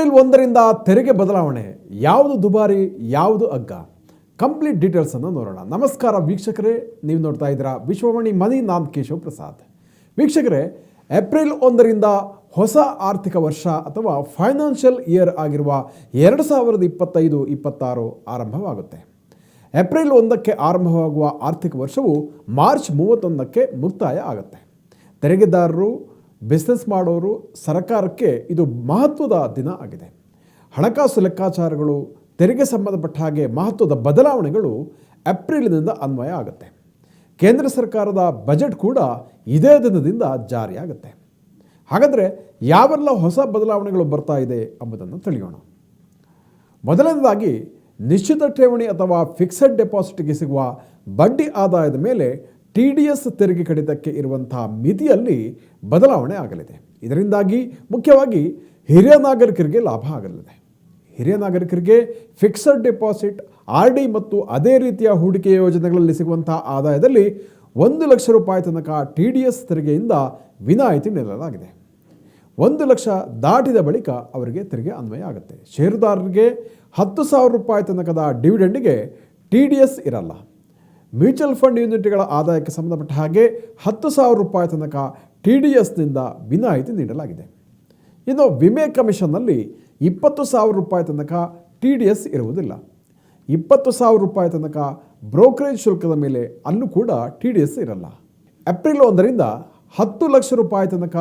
April ಒಂದರಿಂದ ತೆರಿಗೆ ಬದಲಾವಣೆ. ಯಾವುದು ದುಬಾರಿ, ಯಾವುದು ಅಗ್ಗ ಕಂಪ್ಲೀಟ್ ಡೀಟೇಲ್ಸನ್ನು ನೋಡೋಣ. ನಮಸ್ಕಾರ ವೀಕ್ಷಕರೇ, ನೀವು ನೋಡ್ತಾ ಇದ್ದೀರಾ ವಿಶ್ವವಾಣಿ ಮನಿ ನಾಮ್ ಕೇಶವ್ ಪ್ರಸಾದ್. ವೀಕ್ಷಕರೇ, ಏಪ್ರಿಲ್ ಒಂದರಿಂದ ಹೊಸ ಆರ್ಥಿಕ ವರ್ಷ ಅಥವಾ ಫೈನಾನ್ಷಿಯಲ್ ಇಯರ್ ಆಗಿರುವ ಎರಡು ಸಾವಿರದ ಇಪ್ಪತ್ತೈದು, ಇಪ್ಪತ್ತಾರು ಆರಂಭವಾಗುತ್ತೆ. ಏಪ್ರಿಲ್ ಒಂದಕ್ಕೆ ಆರಂಭವಾಗುವ ಆರ್ಥಿಕ ವರ್ಷವು ಮಾರ್ಚ್ ಮೂವತ್ತೊಂದಕ್ಕೆ ಮುಕ್ತಾಯ ಆಗುತ್ತೆ. ತೆರಿಗೆದಾರರು ಬಿಸ್ನೆಸ್ ಮಾಡೋರು ಸರ್ಕಾರಕ್ಕೆ ಇದು ಮಹತ್ವದ ದಿನ ಆಗಿದೆ. ಹಣಕಾಸು ಲೆಕ್ಕಾಚಾರಗಳು ತೆರಿಗೆ ಸಂಬಂಧಪಟ್ಟ ಹಾಗೆ ಮಹತ್ವದ ಬದಲಾವಣೆಗಳು ಏಪ್ರಿಲ್ನಿಂದ ಅನ್ವಯ ಆಗುತ್ತೆ. ಕೇಂದ್ರ ಸರ್ಕಾರದ ಬಜೆಟ್ ಕೂಡ ಇದೇ ದಿನದಿಂದ ಜಾರಿಯಾಗುತ್ತೆ. ಹಾಗಾದರೆ ಯಾವೆಲ್ಲ ಹೊಸ ಬದಲಾವಣೆಗಳು ಬರ್ತಾ ಇದೆ ಎಂಬುದನ್ನು ತಿಳಿಯೋಣ. ಮೊದಲನೇದಾಗಿ ನಿಶ್ಚಿತ ಠೇವಣಿ ಅಥವಾ ಫಿಕ್ಸೆಡ್ ಡೆಪಾಸಿಟ್ಗೆ ಸಿಗುವ ಬಡ್ಡಿ ಆದಾಯದ ಮೇಲೆ ಟಿ ಡಿ ಎಸ್ ತೆರಿಗೆ ಕಡಿತಕ್ಕೆ ಇರುವಂತಹ ಮಿತಿಯಲ್ಲಿ ಬದಲಾವಣೆ ಆಗಲಿದೆ. ಇದರಿಂದಾಗಿ ಮುಖ್ಯವಾಗಿ ಹಿರಿಯ ನಾಗರಿಕರಿಗೆ ಲಾಭ ಆಗಲಿದೆ. ಹಿರಿಯ ನಾಗರಿಕರಿಗೆ ಫಿಕ್ಸಡ್ ಡೆಪಾಸಿಟ್ ಆರ್ ಡಿ ಮತ್ತು ಅದೇ ರೀತಿಯ ಹೂಡಿಕೆ ಯೋಜನೆಗಳಲ್ಲಿ ಸಿಗುವಂತಹ ಆದಾಯದಲ್ಲಿ ಒಂದು ಲಕ್ಷ ರೂಪಾಯಿ ತನಕ ಟಿ ಡಿ ಎಸ್ ತೆರಿಗೆಯಿಂದ ವಿನಾಯಿತಿ ನೀಡಲಾಗಿದೆ. ಒಂದು ಲಕ್ಷ ದಾಟಿದ ಬಳಿಕ ಅವರಿಗೆ ತೆರಿಗೆ ಅನ್ವಯ ಆಗುತ್ತೆ. ಷೇರುದಾರರಿಗೆ ಹತ್ತು ಸಾವಿರ ರೂಪಾಯಿ ತನಕದ ಡಿವಿಡೆಂಡಿಗೆ ಟಿ ಡಿ ಎಸ್ ಇರಲ್ಲ. ಮ್ಯೂಚುವಲ್ ಫಂಡ್ ಯೂನಿಟ್ಗಳ ಆದಾಯಕ್ಕೆ ಸಂಬಂಧಪಟ್ಟ ಹಾಗೆ ಹತ್ತು ಸಾವಿರ ರೂಪಾಯಿ ತನಕ ಟಿ ಡಿ ಎಸ್ನಿಂದ ವಿನಾಯಿತಿ ನೀಡಲಾಗಿದೆ. ಇನ್ನು ವಿಮೆ ಕಮಿಷನ್ನಲ್ಲಿ ಇಪ್ಪತ್ತು ಸಾವಿರ ರೂಪಾಯಿ ತನಕ ಟಿ ಡಿ ಎಸ್ ಇರುವುದಿಲ್ಲ. ಇಪ್ಪತ್ತು ಸಾವಿರ ರೂಪಾಯಿ ತನಕ ಬ್ರೋಕರೇಜ್ ಶುಲ್ಕದ ಮೇಲೆ ಅಲ್ಲೂ ಕೂಡ ಟಿ ಡಿ ಎಸ್ ಇರಲ್ಲ. ಏಪ್ರಿಲ್ ಒಂದರಿಂದ ಹತ್ತು ಲಕ್ಷ ರೂಪಾಯಿ ತನಕ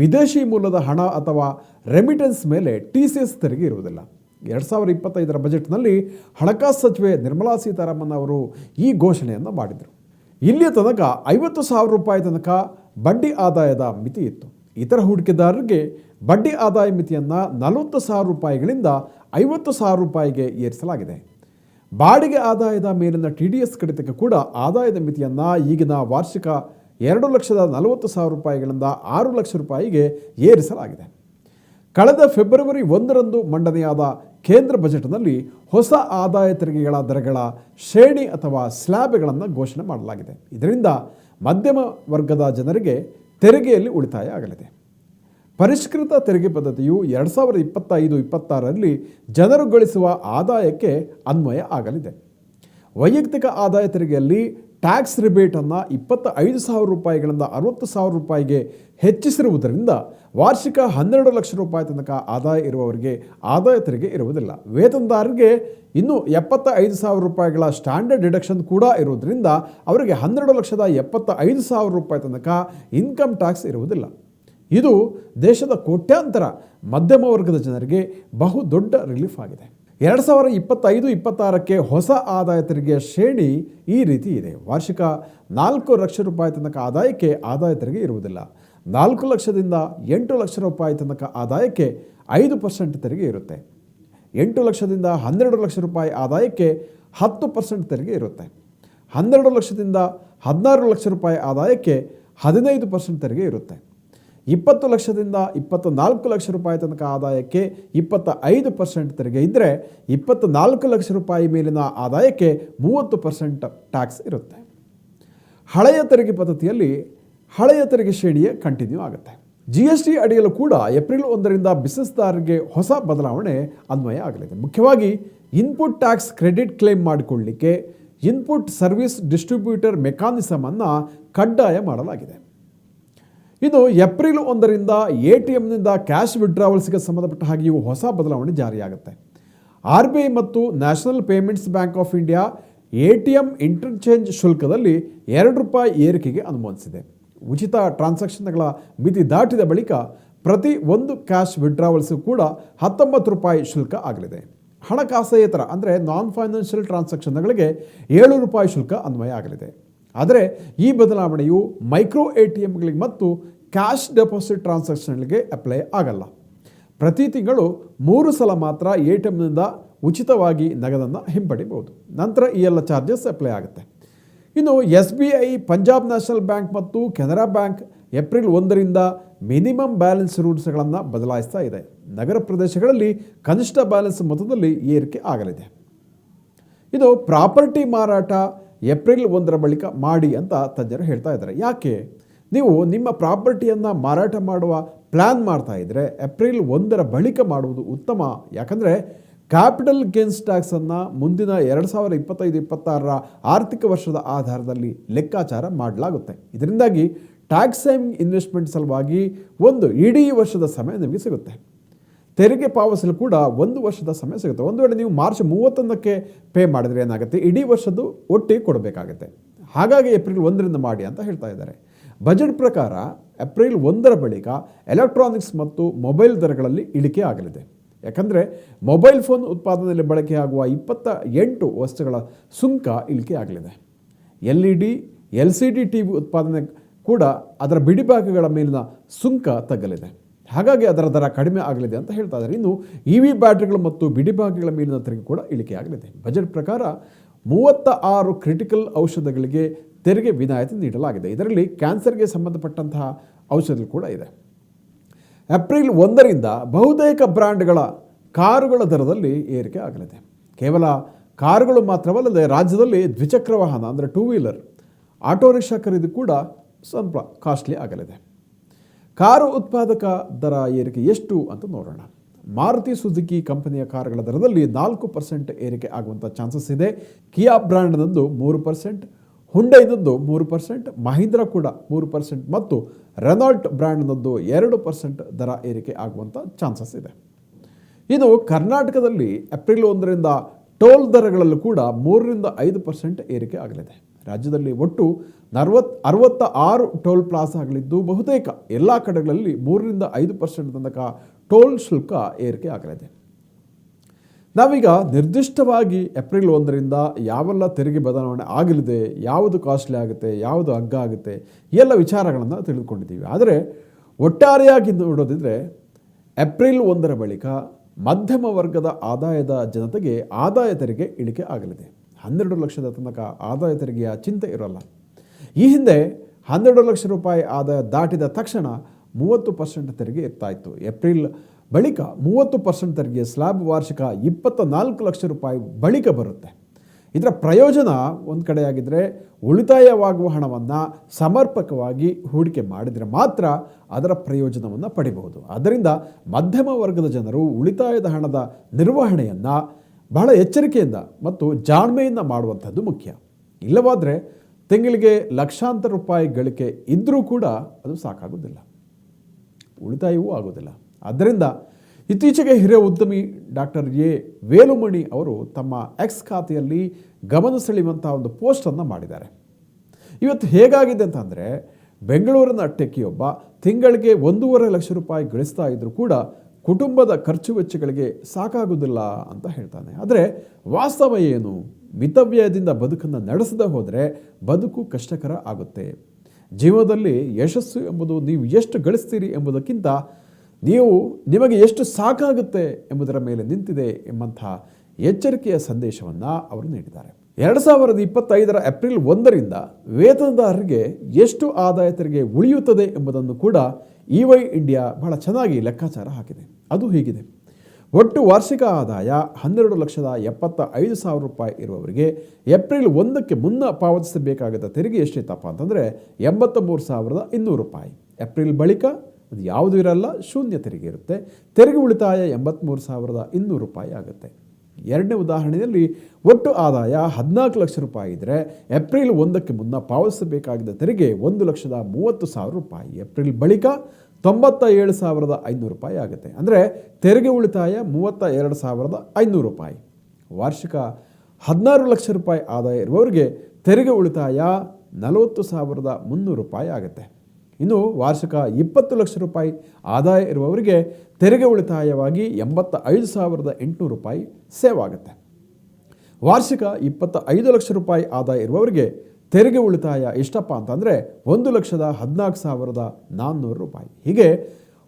ವಿದೇಶಿ ಮೂಲದ ಹಣ ಅಥವಾ ರೆಮಿಟೆನ್ಸ್ ಮೇಲೆ ಟಿ ಸಿ ಎಸ್ ತೆರಿಗೆ ಇರುವುದಿಲ್ಲ. ಎರಡು ಸಾವಿರ ಇಪ್ಪತ್ತೈದರ ಬಜೆಟ್ನಲ್ಲಿ ಹಣಕಾಸು ಸಚಿವೆ ನಿರ್ಮಲಾ ಸೀತಾರಾಮನ್ ಅವರು ಈ ಘೋಷಣೆಯನ್ನು ಮಾಡಿದರು. ಇಲ್ಲಿಯ ತನಕ ಐವತ್ತು ಸಾವಿರ ರೂಪಾಯಿ ತನಕ ಬಡ್ಡಿ ಆದಾಯದ ಮಿತಿ ಇತ್ತು. ಇತರ ಹೂಡಿಕೆದಾರರಿಗೆ ಬಡ್ಡಿ ಆದಾಯ ಮಿತಿಯನ್ನು ನಲವತ್ತು ಸಾವಿರ ರೂಪಾಯಿಗಳಿಂದ ಐವತ್ತು ಸಾವಿರ ರೂಪಾಯಿಗೆ ಏರಿಸಲಾಗಿದೆ. ಬಾಡಿಗೆ ಆದಾಯದ ಮೇಲಿನ ಟಿ ಡಿ ಎಸ್ ಕಡಿತಕ್ಕೆ ಕೂಡ ಆದಾಯದ ಮಿತಿಯನ್ನು ಈಗಿನ ವಾರ್ಷಿಕ ಎರಡು ಲಕ್ಷದ ನಲವತ್ತು ಸಾವಿರ ರೂಪಾಯಿಗಳಿಂದ ಆರು ಲಕ್ಷ ರೂಪಾಯಿಗೆ ಏರಿಸಲಾಗಿದೆ. ಕಳೆದ ಫೆಬ್ರವರಿ ಒಂದರಂದು ಮಂಡನೆಯಾದ ಕೇಂದ್ರ ಬಜೆಟ್ನಲ್ಲಿ ಹೊಸ ಆದಾಯ ತೆರಿಗೆಗಳ ದರಗಳ ಶ್ರೇಣಿ ಅಥವಾ ಸ್ಲ್ಯಾಬ್ಗಳನ್ನು ಘೋಷಣೆ ಮಾಡಲಾಗಿದೆ. ಇದರಿಂದ ಮಧ್ಯಮ ವರ್ಗದ ಜನರಿಗೆ ತೆರಿಗೆಯಲ್ಲಿ ಉಳಿತಾಯ ಆಗಲಿದೆ. ಪರಿಷ್ಕೃತ ತೆರಿಗೆ ಪದ್ಧತಿಯು ಎರಡು ಸಾವಿರದ ಇಪ್ಪತ್ತೈದು, ಇಪ್ಪತ್ತಾರರಲ್ಲಿ ಜನರು ಗಳಿಸುವ ಆದಾಯಕ್ಕೆ ಅನ್ವಯ ಆಗಲಿದೆ. ವೈಯಕ್ತಿಕ ಆದಾಯ ತೆರಿಗೆಯಲ್ಲಿ ಟ್ಯಾಕ್ಸ್ ರಿಬೇಟನ್ನು ಇಪ್ಪತ್ತ ಐದು ಸಾವಿರ ರೂಪಾಯಿಗಳಿಂದ ಅರವತ್ತು ಸಾವಿರ ರೂಪಾಯಿಗೆ ಹೆಚ್ಚಿಸಿರುವುದರಿಂದ ವಾರ್ಷಿಕ ಹನ್ನೆರಡು ಲಕ್ಷ ರೂಪಾಯಿ ತನಕ ಆದಾಯ ಇರುವವರಿಗೆ ಆದಾಯ ತೆರಿಗೆ ಇರುವುದಿಲ್ಲ. ವೇತನದಾರರಿಗೆ ಇನ್ನು ಎಪ್ಪತ್ತ ಐದು ಸಾವಿರ ರೂಪಾಯಿಗಳ ಸ್ಟ್ಯಾಂಡರ್ಡ್ ಡಿಡಕ್ಷನ್ ಕೂಡ ಇರುವುದರಿಂದ ಅವರಿಗೆ ಹನ್ನೆರಡು ಲಕ್ಷದ ಎಪ್ಪತ್ತ ಐದು ಸಾವಿರ ರೂಪಾಯಿ ತನಕ ಇನ್ಕಮ್ ಟ್ಯಾಕ್ಸ್ ಇರುವುದಿಲ್ಲ. ಇದು ದೇಶದ ಕೋಟ್ಯಾಂತರ ಮಧ್ಯಮ ವರ್ಗದ ಜನರಿಗೆ ಬಹು ದೊಡ್ಡ ರಿಲೀಫ್ ಆಗಿದೆ. ಎರಡು ಸಾವಿರ ಇಪ್ಪತ್ತೈದು ಇಪ್ಪತ್ತಾರಕ್ಕೆ ಹೊಸ ಆದಾಯ ತೆರಿಗೆ ಶ್ರೇಣಿ ಈ ರೀತಿ ಇದೆ. ವಾರ್ಷಿಕ ನಾಲ್ಕು ಲಕ್ಷ ರೂಪಾಯಿ ತನಕ ಆದಾಯಕ್ಕೆ ಆದಾಯ ತೆರಿಗೆ ಇರುವುದಿಲ್ಲ. ನಾಲ್ಕು ಲಕ್ಷದಿಂದ ಎಂಟು ಲಕ್ಷ ರೂಪಾಯಿ ತನಕ ಆದಾಯಕ್ಕೆ ಐದು ಪರ್ಸೆಂಟ್ ತೆರಿಗೆ ಇರುತ್ತೆ. ಎಂಟು ಲಕ್ಷದಿಂದ ಹನ್ನೆರಡು ಲಕ್ಷ ರೂಪಾಯಿ ಆದಾಯಕ್ಕೆ ಹತ್ತು ಪರ್ಸೆಂಟ್ ತೆರಿಗೆ ಇರುತ್ತೆ. ಹನ್ನೆರಡು ಲಕ್ಷದಿಂದ ಹದಿನಾರು ಲಕ್ಷ ರೂಪಾಯಿ ಆದಾಯಕ್ಕೆ ಹದಿನೈದು ಪರ್ಸೆಂಟ್ ತೆರಿಗೆ ಇರುತ್ತೆ. ಇಪ್ಪತ್ತು ಲಕ್ಷದಿಂದ ಇಪ್ಪತ್ತು ನಾಲ್ಕು ಲಕ್ಷ ರೂಪಾಯಿ ತನಕ ಆದಾಯಕ್ಕೆ ಇಪ್ಪತ್ತ ಐದು ಪರ್ಸೆಂಟ್ ತೆರಿಗೆ ಇದ್ದರೆ ಇಪ್ಪತ್ತು ನಾಲ್ಕು ಲಕ್ಷ ರೂಪಾಯಿ ಮೇಲಿನ ಆದಾಯಕ್ಕೆ ಮೂವತ್ತು ಪರ್ಸೆಂಟ್ ಟ್ಯಾಕ್ಸ್ ಇರುತ್ತೆ. ಹಳೆಯ ತೆರಿಗೆ ಪದ್ಧತಿಯಲ್ಲಿ ಹಳೆಯ ತೆರಿಗೆ ಶ್ರೇಣಿಯೇ ಕಂಟಿನ್ಯೂ ಆಗುತ್ತೆ. ಜಿ ಎಸ್ ಟಿ ಅಡಿಯಲ್ಲೂ ಕೂಡ ಏಪ್ರಿಲ್ ಒಂದರಿಂದ ಬಿಸ್ನೆಸ್ದಾರರಿಗೆ ಹೊಸ ಬದಲಾವಣೆ ಅನ್ವಯ ಆಗಲಿದೆ. ಮುಖ್ಯವಾಗಿ ಇನ್ಪುಟ್ ಟ್ಯಾಕ್ಸ್ ಕ್ರೆಡಿಟ್ ಕ್ಲೇಮ್ ಮಾಡಿಕೊಳ್ಳಲಿಕ್ಕೆ ಇನ್ಪುಟ್ ಸರ್ವಿಸ್ ಡಿಸ್ಟ್ರಿಬ್ಯೂಟರ್ ಮೆಕಾನಿಸಮನ್ನು ಕಡ್ಡಾಯ ಮಾಡಲಾಗಿದೆ. ಇದು ಏಪ್ರಿಲ್ ಒಂದರಿಂದ ಎ ಟಿ ಎಮ್ನಿಂದ ಕ್ಯಾಶ್ ವಿಡ್ರಾವಲ್ಸ್ಗೆ ಸಂಬಂಧಪಟ್ಟ ಹಾಗೆಯೂ ಹೊಸ ಬದಲಾವಣೆ ಜಾರಿಯಾಗುತ್ತೆ. ಆರ್ ಬಿ ಐ ಮತ್ತು national payments bank of India A T M interchange ಶುಲ್ಕದಲ್ಲಿ ಎರಡು ರೂಪಾಯಿ ಏರಿಕೆಗೆ ಅನುಮೋದಿಸಿದೆ. ಉಚಿತ ಟ್ರಾನ್ಸಾಕ್ಷನ್ಗಳ ಮಿತಿ ದಾಟಿದ ಬಳಿಕ ಪ್ರತಿ ಒಂದು ಕ್ಯಾಶ್ ವಿಡ್ರಾವಲ್ಸು ಕೂಡ ಹತ್ತೊಂಬತ್ತು ರೂಪಾಯಿ ಶುಲ್ಕ ಆಗಲಿದೆ. ಹಣಕಾಸೇತರ ಅಂದರೆ ನಾನ್ ಫೈನಾನ್ಷಿಯಲ್ ಟ್ರಾನ್ಸಾಕ್ಷನ್ಗಳಿಗೆ ಏಳು ರೂಪಾಯಿ ಶುಲ್ಕ ಅನ್ವಯ ಆಗಲಿದೆ. ಆದರೆ ಈ ಬದಲಾವಣೆಯು ಮೈಕ್ರೋ ಎ ಟಿ ಎಮ್ಗಳಿಗೆ ಮತ್ತು ಕ್ಯಾಶ್ ಡೆಪಾಸಿಟ್ ಟ್ರಾನ್ಸಾಕ್ಷನ್ಗಳಿಗೆ ಅಪ್ಲೈ ಆಗಲ್ಲ. ಪ್ರತಿ ತಿಂಗಳು ಮೂರು ಸಲ ಮಾತ್ರ ಎ ಟಿ ಎಮ್ನಿಂದ ಉಚಿತವಾಗಿ ನಗದನ್ನು ಹಿಂಪಡಿಬೋದು ನಂತರ ಈ ಎಲ್ಲ ಚಾರ್ಜಸ್ ಅಪ್ಲೈ ಆಗುತ್ತೆ. ಇನ್ನು S B I, Punjab national bank ಮತ್ತು ಕೆನರಾ ಬ್ಯಾಂಕ್ ಏಪ್ರಿಲ್ ಒಂದರಿಂದ ಮಿನಿಮಮ್ ಬ್ಯಾಲೆನ್ಸ್ ರೂಲ್ಸ್ಗಳನ್ನು ಬದಲಾಯಿಸ್ತಾ ಇದೆ. ನಗರ ಪ್ರದೇಶಗಳಲ್ಲಿ ಕನಿಷ್ಠ ಬ್ಯಾಲೆನ್ಸ್ ಮೊತ್ತದಲ್ಲಿ ಏರಿಕೆ ಆಗಲಿದೆ. ಇದು ಪ್ರಾಪರ್ಟಿ ಮಾರಾಟ ಏಪ್ರಿಲ್ ಒಂದರ ಬಳಿಕ ಮಾಡಿ ಅಂತ ತಜ್ಞರು ಹೇಳ್ತಾ ಇದ್ದಾರೆ. ಯಾಕೆ? ನೀವು ನಿಮ್ಮ ಪ್ರಾಪರ್ಟಿಯನ್ನು ಮಾರಾಟ ಮಾಡುವ ಪ್ಲ್ಯಾನ್ ಮಾಡ್ತಾ ಇದ್ದರೆ ಏಪ್ರಿಲ್ ಒಂದರ ಬಳಿಕ ಮಾಡುವುದು ಉತ್ತಮ. ಯಾಕಂದರೆ ಕ್ಯಾಪಿಟಲ್ ಗೇನ್ಸ್ ಟ್ಯಾಕ್ಸನ್ನು ಮುಂದಿನ ಎರಡು ಸಾವಿರ ಇಪ್ಪತ್ತೈದು, ಇಪ್ಪತ್ತಾರರ ಆರ್ಥಿಕ ವರ್ಷದ ಆಧಾರದಲ್ಲಿ ಲೆಕ್ಕಾಚಾರ ಮಾಡಲಾಗುತ್ತೆ. ಇದರಿಂದಾಗಿ ಟ್ಯಾಕ್ಸ್ ಸೇವಿಂಗ್ ಇನ್ವೆಸ್ಟ್ಮೆಂಟ್ ಸಲುವಾಗಿ ಒಂದು ಇಡೀ ವರ್ಷದ ಸಮಯ ನಿಮಗೆ ಸಿಗುತ್ತೆ. ತೆರಿಗೆ ಪಾವತಿಸಲು ಕೂಡ ಒಂದು ವರ್ಷದ ಸಮಯ ಸಿಗುತ್ತೆ. ಒಂದು ವೇಳೆ ನೀವು ಮಾರ್ಚ್ ಮೂವತ್ತೊಂದಕ್ಕೆ ಪೇ ಮಾಡಿದರೆ ಏನಾಗುತ್ತೆ? ಇಡೀ ವರ್ಷದ್ದು ಒಟ್ಟಿಗೆ ಕೊಡಬೇಕಾಗುತ್ತೆ. ಹಾಗಾಗಿ ಏಪ್ರಿಲ್ ಒಂದರಿಂದ ಮಾಡಿ ಅಂತ ಹೇಳ್ತಾ ಇದ್ದಾರೆ. ಬಜೆಟ್ ಪ್ರಕಾರ ಏಪ್ರಿಲ್ ಒಂದರ ಬಳಿಕ ಎಲೆಕ್ಟ್ರಾನಿಕ್ಸ್ ಮತ್ತು ಮೊಬೈಲ್ ದರಗಳಲ್ಲಿ ಇಳಿಕೆ ಆಗಲಿದೆ. ಯಾಕಂದರೆ ಮೊಬೈಲ್ ಫೋನ್ ಉತ್ಪಾದನೆಯಲ್ಲಿ ಬಳಕೆಯಾಗುವ ಇಪ್ಪತ್ತ ಎಂಟು ವಸ್ತುಗಳ ಸುಂಕ ಇಳಿಕೆ ಆಗಲಿದೆ. L E D, L C D T V ಉತ್ಪಾದನೆ ಕೂಡ ಅದರ ಬಿಡಿಭಾಗಗಳ ಮೇಲಿನ ಸುಂಕ ತಗ್ಗಲಿದೆ. ಹಾಗಾಗಿ ಅದರ ದರ ಕಡಿಮೆ ಆಗಲಿದೆ ಅಂತ ಹೇಳ್ತಾ ಇದ್ದಾರೆ. ಇನ್ನು ಇ ವಿ ಬ್ಯಾಟ್ರಿಗಳು ಮತ್ತು ಬಿಡಿಭಾಗಗಳ ಮೇಲಿನ ತೆರಿಗೆ ಕೂಡ ಇಳಿಕೆ ಆಗಲಿದೆ. ಬಜೆಟ್ ಪ್ರಕಾರ ಮೂವತ್ತ ಆರು ಕ್ರಿಟಿಕಲ್ ಔಷಧಗಳಿಗೆ ತೆರಿಗೆ ವಿನಾಯಿತಿ ನೀಡಲಾಗಿದೆ. ಇದರಲ್ಲಿ ಕ್ಯಾನ್ಸರ್ಗೆ ಸಂಬಂಧಪಟ್ಟಂತಹ ಔಷಧಗಳು ಕೂಡ ಇದೆ. ಏಪ್ರಿಲ್ ಒಂದರಿಂದ ಬಹುತೇಕ ಬ್ರ್ಯಾಂಡ್ಗಳ ಕಾರುಗಳ ದರದಲ್ಲಿ ಏರಿಕೆ ಆಗಲಿದೆ. ಕೇವಲ ಕಾರುಗಳು ಮಾತ್ರವಲ್ಲದೆ ರಾಜ್ಯದಲ್ಲಿ ದ್ವಿಚಕ್ರ ವಾಹನ, ಅಂದರೆ ಟೂ ವೀಲರ್ ಆಟೋ ರಿಕ್ಷಾ ಖರೀದಿ ಕೂಡ ಸ್ವಲ್ಪ ಕಾಸ್ಟ್ಲಿ ಆಗಲಿದೆ. ಕಾರು ಉತ್ಪಾದಕ ದರ ಏರಿಕೆ ಎಷ್ಟು ಅಂತ ನೋಡೋಣ. ಮಾರುತಿ ಸುಜುಕಿ ಕಂಪನಿಯ ಕಾರುಗಳ ದರದಲ್ಲಿ ನಾಲ್ಕು ಪರ್ಸೆಂಟ್ ಏರಿಕೆ ಆಗುವಂಥ ಚಾನ್ಸಸ್ ಇದೆ. ಕಿಯಾ ಬ್ರ್ಯಾಂಡ್ನದ್ದು ಮೂರು ಪರ್ಸೆಂಟ್ ಹುಂಡೈನದ್ದು ಮೂರು ಪರ್ಸೆಂಟ್ ಮಹೀಂದ್ರ ಕೂಡ ಮೂರು ಪರ್ಸೆಂಟ್ ಮತ್ತು ರೆನಾಲ್ಟ್ ಬ್ರ್ಯಾಂಡ್ನದ್ದು ಎರಡು ಪರ್ಸೆಂಟ್ ದರ ಏರಿಕೆ ಆಗುವಂಥ ಚಾನ್ಸಸ್ ಇದೆ. ಇನ್ನು ಕರ್ನಾಟಕದಲ್ಲಿ ಏಪ್ರಿಲ್ ಒಂದರಿಂದ ಟೋಲ್ ದರಗಳಲ್ಲೂ ಕೂಡ ಮೂರರಿಂದ ಐದು ಪರ್ಸೆಂಟ್ ಏರಿಕೆ ಆಗಲಿದೆ. ರಾಜ್ಯದಲ್ಲಿ ಒಟ್ಟು ನಲವತ್ ಅರವತ್ತ ಆರು ಟೋಲ್ ಪ್ಲಾಸಾಗಳಿದ್ದು ಬಹುತೇಕ ಎಲ್ಲ ಕಡೆಗಳಲ್ಲಿ ಮೂರರಿಂದ ಐದು ಪರ್ಸೆಂಟ್ ತನಕ ಟೋಲ್ ಶುಲ್ಕ ಏರಿಕೆ ಆಗಲಿದೆ. ನಾವೀಗ ನಿರ್ದಿಷ್ಟವಾಗಿ ಏಪ್ರಿಲ್ ಒಂದರಿಂದ ಯಾವೆಲ್ಲ ತೆರಿಗೆ ಬದಲಾವಣೆ ಆಗಲಿದೆ, ಯಾವುದು ಕಾಸ್ಟ್ಲಿ ಆಗುತ್ತೆ, ಯಾವುದು ಅಗ್ಗ ಆಗುತ್ತೆ ಎಲ್ಲ ವಿಚಾರಗಳನ್ನು ತಿಳಿದುಕೊಂಡಿದ್ದೀವಿ. ಆದರೆ ಒಟ್ಟಾರೆಯಾಗಿ ನೋಡೋದಿದ್ರೆ ಏಪ್ರಿಲ್ ಒಂದರ ಬಳಿಕ ಮಧ್ಯಮ ವರ್ಗದ ಆದಾಯದ ಜನತೆಗೆ ಆದಾಯ ತೆರಿಗೆ ಇಳಿಕೆ ಆಗಲಿದೆ. ಹನ್ನೆರಡು ಲಕ್ಷದ ತನಕ ಆದಾಯ ತೆರಿಗೆಯ ಚಿಂತೆ ಇರೋಲ್ಲ. ಈ ಹಿಂದೆ ಹನ್ನೆರಡು ಲಕ್ಷ ರೂಪಾಯಿ ಆದಾಯ ದಾಟಿದ ತಕ್ಷಣ ಮೂವತ್ತು ಪರ್ಸೆಂಟ್ ತೆರಿಗೆ ಇರ್ತಾಯಿತ್ತು ಏಪ್ರಿಲ್ ಬಳಿಕ ಮೂವತ್ತು ಪರ್ಸೆಂಟ್ ತೆರಿಗೆ ಸ್ಲ್ಯಾಬ್ ವಾರ್ಷಿಕ ಇಪ್ಪತ್ತ ನಾಲ್ಕು ಲಕ್ಷ ರೂಪಾಯಿ ಬಳಿಕ ಬರುತ್ತೆ. ಇದರ ಪ್ರಯೋಜನ ಒಂದು ಕಡೆಯಾಗಿದ್ದರೆ ಉಳಿತಾಯವಾಗುವ ಹಣವನ್ನು ಸಮರ್ಪಕವಾಗಿ ಹೂಡಿಕೆ ಮಾಡಿದರೆ ಮಾತ್ರ ಅದರ ಪ್ರಯೋಜನವನ್ನು ಪಡಿಬಹುದು. ಅದರಿಂದ ಮಧ್ಯಮ ವರ್ಗದ ಜನರು ಉಳಿತಾಯದ ಹಣದ ನಿರ್ವಹಣೆಯನ್ನು ಬಹಳ ಎಚ್ಚರಿಕೆಯಿಂದ ಮತ್ತು ಜಾಣ್ಮೆಯಿಂದ ಮಾಡುವಂಥದ್ದು ಮುಖ್ಯ. ಇಲ್ಲವಾದರೆ ತಿಂಗಳಿಗೆ ಲಕ್ಷಾಂತರ ರೂಪಾಯಿ ಗಳಿಕೆ ಇದ್ದರೂ ಕೂಡ ಅದು ಸಾಕಾಗೋದಿಲ್ಲ ಉಳಿತಾಯವೂ ಆಗೋದಿಲ್ಲ ಆದ್ದರಿಂದ ಇತ್ತೀಚೆಗೆ ಹಿರಿಯ ಉದ್ಯಮಿ ಡಾಕ್ಟರ್ ಎ ವೇಲುಮಣಿ ಅವರು ತಮ್ಮ ಎಕ್ಸ್ ಖಾತೆಯಲ್ಲಿ ಗಮನ ಸೆಳೆಯುವಂಥ ಒಂದು ಪೋಸ್ಟನ್ನು ಮಾಡಿದ್ದಾರೆ. ಇವತ್ತು ಹೇಗಾಗಿದೆ ಅಂತಂದರೆ ಬೆಂಗಳೂರಿನ ಟೆಕ್ಕಿಯೊಬ್ಬ ತಿಂಗಳಿಗೆ ಒಂದೂವರೆ ಲಕ್ಷ ರೂಪಾಯಿ ಗಳಿಸ್ತಾ ಇದ್ದರೂ ಕೂಡ ಕುಟುಂಬದ ಖರ್ಚು ವೆಚ್ಚಗಳಿಗೆ ಸಾಕಾಗುವುದಿಲ್ಲ ಅಂತ ಹೇಳ್ತಾನೆ. ಆದರೆ ವಾಸ್ತವ ಏನು? ಮಿತವ್ಯಯದಿಂದ ಬದುಕನ್ನು ನಡೆಸದೆ ಹೋದರೆ ಬದುಕು ಕಷ್ಟಕರ ಆಗುತ್ತೆ. ಜೀವನದಲ್ಲಿ ಯಶಸ್ಸು ಎಂಬುದು ನೀವು ಎಷ್ಟು ಗಳಿಸ್ತೀರಿ ಎಂಬುದಕ್ಕಿಂತ ನೀವು ನಿಮಗೆ ಎಷ್ಟು ಸಾಕಾಗುತ್ತೆ ಎಂಬುದರ ಮೇಲೆ ನಿಂತಿದೆ ಎಂಬಂಥ ಎಚ್ಚರಿಕೆಯ ಸಂದೇಶವನ್ನು ಅವರು ನೀಡಿದ್ದಾರೆ. ಎರಡು ಸಾವಿರದ ಇಪ್ಪತ್ತೈದರ ಏಪ್ರಿಲ್ ಒಂದರಿಂದ ವೇತನದಾರರಿಗೆ ಎಷ್ಟು ಆದಾಯ ತೆರಿಗೆ ಉಳಿಯುತ್ತದೆ ಎಂಬುದನ್ನು ಕೂಡ ಇ ವೈ ಇಂಡಿಯಾ ಬಹಳ ಚೆನ್ನಾಗಿ ಲೆಕ್ಕಾಚಾರ ಹಾಕಿದೆ. ಅದು ಹೀಗಿದೆ. ಒಟ್ಟು ವಾರ್ಷಿಕ ಆದಾಯ ಹನ್ನೆರಡು ಲಕ್ಷದ ಎಪ್ಪತ್ತ ಐದು ಸಾವಿರ ರೂಪಾಯಿ ಇರುವವರಿಗೆ ಏಪ್ರಿಲ್ ಒಂದಕ್ಕೆ ಮುನ್ನ ಪಾವತಿಸಬೇಕಾಗಿದ್ದ ತೆರಿಗೆ ಎಷ್ಟಿತ್ತಪ್ಪ ಅಂತಂದರೆ ಎಂಬತ್ತ ಮೂರು ಸಾವಿರದ ಇನ್ನೂರು ರೂಪಾಯಿ. ಏಪ್ರಿಲ್ ಬಳಿಕ ಅದು ಯಾವುದೂ ಇರಲ್ಲ, ಶೂನ್ಯ ತೆರಿಗೆ ಇರುತ್ತೆ. ತೆರಿಗೆ ಉಳಿತಾಯ ಎಂಬತ್ತ್ಮೂರು ಸಾವಿರದ ಇನ್ನೂರು ರೂಪಾಯಿ ಆಗುತ್ತೆ. ಎರಡನೇ ಉದಾಹರಣೆಯಲ್ಲಿ ಒಟ್ಟು ಆದಾಯ ಹದಿನಾಲ್ಕು ಲಕ್ಷ ರೂಪಾಯಿ ಇದ್ದರೆ ಏಪ್ರಿಲ್ ಒಂದಕ್ಕೆ ಮುನ್ನ ಪಾವತಿಸಬೇಕಾಗಿದ್ದ ತೆರಿಗೆ ಒಂದು ಲಕ್ಷದ ಮೂವತ್ತು ಸಾವಿರ ರೂಪಾಯಿ. ಏಪ್ರಿಲ್ ಬಳಿಕ ತೊಂಬತ್ತ ಏಳು ಸಾವಿರದ ಐನೂರು ರೂಪಾಯಿ ಆಗುತ್ತೆ. ಅಂದರೆ ತೆರಿಗೆ ಉಳಿತಾಯ ಮೂವತ್ತ ಎರಡು ಸಾವಿರದ ಐನೂರು ರೂಪಾಯಿ. ವಾರ್ಷಿಕ ಹದಿನಾರು ಲಕ್ಷ ರೂಪಾಯಿ ಆದಾಯ ಇರುವವರಿಗೆ ತೆರಿಗೆ ಉಳಿತಾಯ ನಲವತ್ತು ಸಾವಿರದ ಮುನ್ನೂರು ರೂಪಾಯಿ ಆಗುತ್ತೆ. ಇನ್ನು ವಾರ್ಷಿಕ ಇಪ್ಪತ್ತು ಲಕ್ಷ ರೂಪಾಯಿ ಆದಾಯ ಇರುವವರಿಗೆ ತೆರಿಗೆ ಉಳಿತಾಯವಾಗಿ ಎಂಬತ್ತ ಐದು ಸಾವಿರದ ಎಂಟುನೂರು ರೂಪಾಯಿ ಸೇವ್ ಆಗುತ್ತೆ ವಾರ್ಷಿಕ ಇಪ್ಪತ್ತ ಐದು ಲಕ್ಷ ರೂಪಾಯಿ ಆದಾಯ ಇರುವವರಿಗೆ ತೆರಿಗೆ ಉಳಿತಾಯ ಎಷ್ಟಪ್ಪ ಅಂತಂದರೆ ಒಂದು ಲಕ್ಷದ ಹದಿನಾಲ್ಕು ಸಾವಿರದ ನಾನ್ನೂರು ರೂಪಾಯಿ. ಹೀಗೆ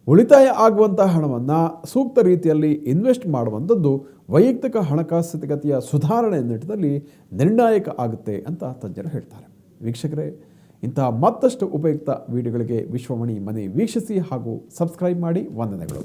ಉಳಿತಾಯ ಆಗುವಂಥ ಹಣವನ್ನು ಸೂಕ್ತ ರೀತಿಯಲ್ಲಿ ಇನ್ವೆಸ್ಟ್ ಮಾಡುವಂಥದ್ದು ವೈಯಕ್ತಿಕ ಹಣಕಾಸು ಸ್ಥಿತಿಗತಿಯ ಸುಧಾರಣೆ ನಿಟ್ಟಿನಲ್ಲಿ ನಿರ್ಣಾಯಕ ಆಗುತ್ತೆ ಅಂತ ತಜ್ಞರು ಹೇಳ್ತಾರೆ. ವೀಕ್ಷಕರೇ ಇಂತಹ ಮತ್ತಷ್ಟು ಉಪಯುಕ್ತ ವಿಡಿಯೋಗಳಿಗೆ ವಿಶ್ವಮಣಿ ಮನೆ ವೀಕ್ಷಿಸಿ ಹಾಗೂ ಸಬ್ಸ್ಕ್ರೈಬ್ ಮಾಡಿ ವಂದನೆಗಳು.